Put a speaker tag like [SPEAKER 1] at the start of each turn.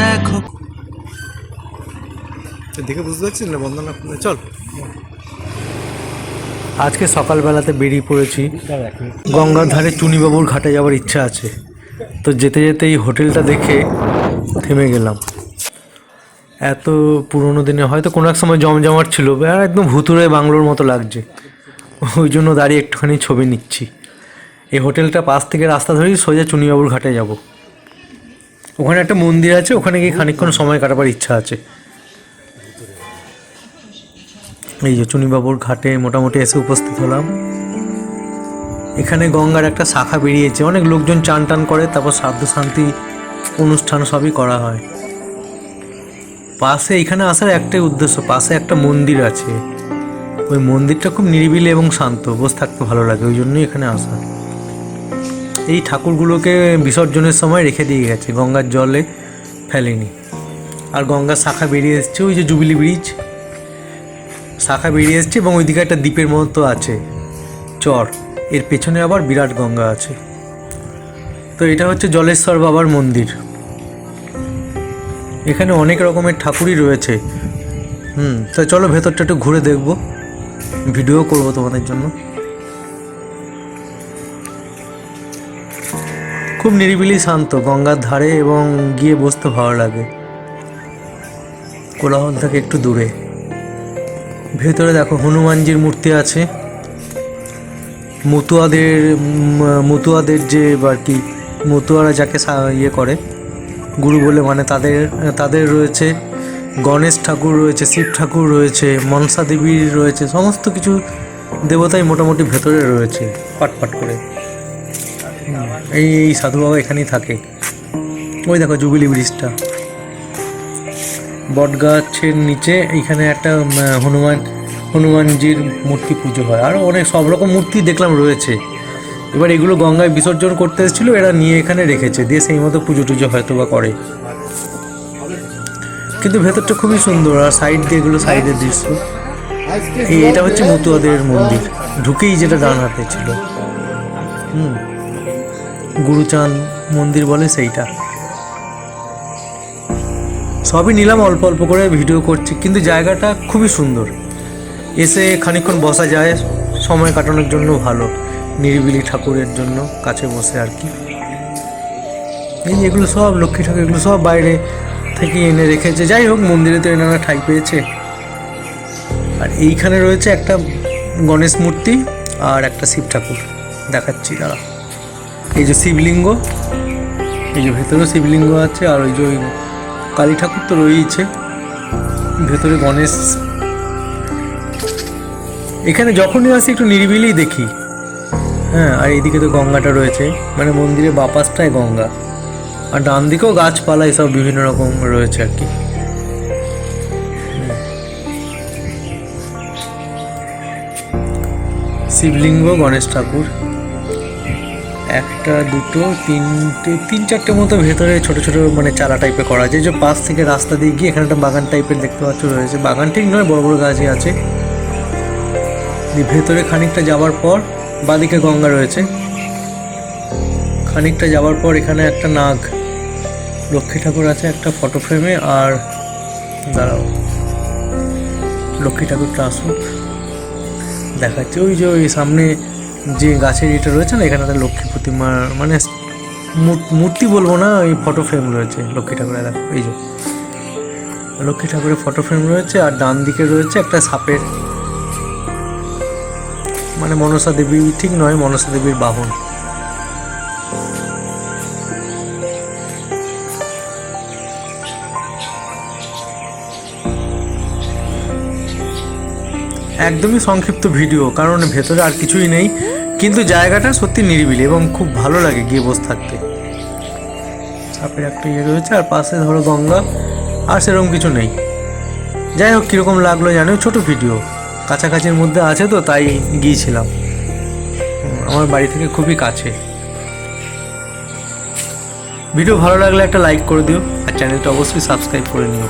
[SPEAKER 1] দেখো।
[SPEAKER 2] দেখে বুঝতে পারছিস না চল।
[SPEAKER 3] আজকে সকালবেলাতে বেরিয়ে পড়েছি। গঙ্গার ধারে চুনিবাবুর ঘাটে যাওয়ার ইচ্ছা আছে। তো যেতে যেতে এই হোটেলটা দেখে থেমে গেলাম। এত পুরোনো দিনে হয়তো কোনো এক সময় জমজমাট ছিল আর একদম ভুতুরে বাংলোর মতো লাগছে। ওই জন্য দাঁড়িয়ে একটুখানি ছবি নিচ্ছি। এই হোটেলটা পাশ থেকে রাস্তা ধরেই সোজা চুনিবাবুর ঘাটে যাব। ওখানে একটা মন্দির আছে, ওখানে গিয়ে খানিকক্ষণ সময় কাটাবার ইচ্ছা আছে। এই যে চুনিবাবুর ঘাটে মোটামুটি এসে উপস্থিত হলাম। এখানে গঙ্গার একটা শাখা বেরিয়েছে, অনেক লোকজন চান টান করে, তারপর শ্রাদ্ধ শান্তি অনুষ্ঠান সবই করা হয়। পাশে এখানে আসার একটাই উদ্দেশ্য, পাশে একটা মন্দির আছে। ওই মন্দিরটা খুব নিরিবিলি এবং শান্ত, বসে থাকতে ভালো লাগে, ওই জন্যই এখানে আসা। এই ঠাকুরগুলোকে বিসর্জনের সময় রেখে দিয়ে গেছে, গঙ্গার জলে ফেলেনি। আর গঙ্গার শাখা বেরিয়ে এসছে, ওই যে জুবিলি ব্রিজ। শাখা বেরিয়ে এসছে এবং ওইদিকে একটা দ্বীপের মতো আছে, চর। এর পেছনে আবার বিরাট গঙ্গা আছে। তো এটা হচ্ছে জলেশ্বর বাবার মন্দির। এখানে অনেক রকমের ঠাকুরই রয়েছে। হুম, তো চলো ভেতরটা একটু ঘুরে দেখব। ভিডিও করব তোমাদের জন্য। খুব নিরিবিলি শান্ত, গঙ্গার ধারে এবং গিয়ে বসতে ভালো লাগে। কোলাহল থেকে একটু দূরে। ভেতরে দেখো হনুমানজির মূর্তি আছে। মতুয়াদের মতুয়াদের যে আর কি, মতুয়ারা যাকে ইয়ে করে, গুরু বলে মানে তাদের তাদের রয়েছে, গণেশ ঠাকুর রয়েছে, শিব ঠাকুর রয়েছে, মনসা দেবীর রয়েছে, সমস্ত কিছু দেবতাই মোটামুটি ভেতরে রয়েছে, পাট পাট করে। এই এই সাধু বাবা এখানেই থাকে। ওই দেখো জুবিলি ব্রিজটা। বটগাছের নিচে এইখানে একটা হনুমান, হনুমানজির মূর্তি পুজো হয়। আরও অনেক সব রকম মূর্তি দেখলাম রয়েছে। এবার এগুলো গঙ্গায় বিসর্জন করতে এসেছিল, এরা নিয়ে এখানে রেখেছে। দিয়ে সেই মতো পুজো টুজো হয়তো বা করে। কিন্তু ভেতরটা খুবই সুন্দর, আর সাইড দিয়ে এগুলো সাইডের দৃশ্য। এই, এটা হচ্ছে মতুয়াদের মন্দির। ঢুকেই যেটা ডান হাতে ছিল। হুম। গুরুচাঁদ মন্দির বলে সেইটা। সবই নিলাম, অল্প অল্প করে ভিডিও করছি, কিন্তু জায়গাটা খুবই সুন্দর। এসে খানিকক্ষণ বসা যায়, সময় কাটানোর জন্য ভালো, নিরিবিলি ঠাকুরের জন্য কাছে বসে আর কি। এই এগুলো সব, লক্ষ্মী ঠাকুর, এগুলো সব বাইরে থেকে এনে রেখেছে। যাই হোক, মন্দিরে তো এনারা ঠাই পেয়েছে। আর এইখানে রয়েছে একটা গণেশ মূর্তি আর একটা শিব ঠাকুর। দেখাচ্ছি দাঁড়া এই যে শিবলিঙ্গ, এই যে ভেতরে শিবলিঙ্গ আছে আর ওই যে ওই কালী ঠাকুর তো রয়েইছে, ভেতরে গণেশ। এখানে যখনই আসি একটু নিরিবিলি দেখি। হ্যাঁ আর এইদিকে তো গঙ্গাটা রয়েছে মানে মন্দিরের বাপাসটায় গঙ্গা। আর ডান দিকেও গাছপালা এসব বিভিন্ন রকম রয়েছে আর কি। শিবলিঙ্গ, গণেশ ঠাকুর। একটা, দুটো, তিনটে, তিন চারটে মতো ভেতরে ছোট ছোট মানে চারা টাইপের করা আছে। যে পাশ থেকে রাস্তা দিয়ে গিয়ে এখানে একটা বাগান টাইপের দেখতে পাচ্ছ রয়েছে। বাগান ঠিক নয়, বড় বড় গাছই আছে। ভেতরে খানিকটা যাওয়ার পর বাদিকে গঙ্গা রয়েছে। খানিকটা যাওয়ার পর এখানে একটা নাগ, লক্ষ্মী ঠাকুর আছে একটা ফটো ফ্রেমে আর দাঁড়াও। লক্ষ্মী ঠাকুরটা আসুক দেখাচ্ছে। ওই যে ওই সামনে যে গাছের এটা রয়েছে না, এখানে একটা লক্ষ্মী প্রতিমা মানে মূর্তি বলব না ওই ফটো ফ্রেম রয়েছে লক্ষ্মী ঠাকুরের, দেখো, এই যে। লক্ষ্মী ঠাকুরের ফটো ফ্রেম রয়েছে আর ডান দিকে রয়েছে একটা সাপের মানে মনসা দেবী, ঠিক নয়, মনসা দেবীর বাহন। একদমই সংক্ষিপ্ত ভিডিও, কারণ ভেতরে আর কিছুই নেই। কিন্তু জায়গাটা সত্যি নিরিবিলি এবং খুব ভালো লাগে গিয়ে বসে থাকতে। সাপের একটা ইয়ে রয়েছে, আর পাশে ধরো গঙ্গা, আর সেরকম কিছু নেই। যাই হোক, কীরকম লাগল জানো? ছোট ভিডিও কাছাকাছির মধ্যে আছে তো, তাই গিয়েছিলাম। আমার বাড়ি থেকে খুবই কাছে। ভিডিও ভালো লাগলে একটা লাইক করে দিও, আর চ্যানেলটা অবশ্যই সাবস্ক্রাইব করে নিও।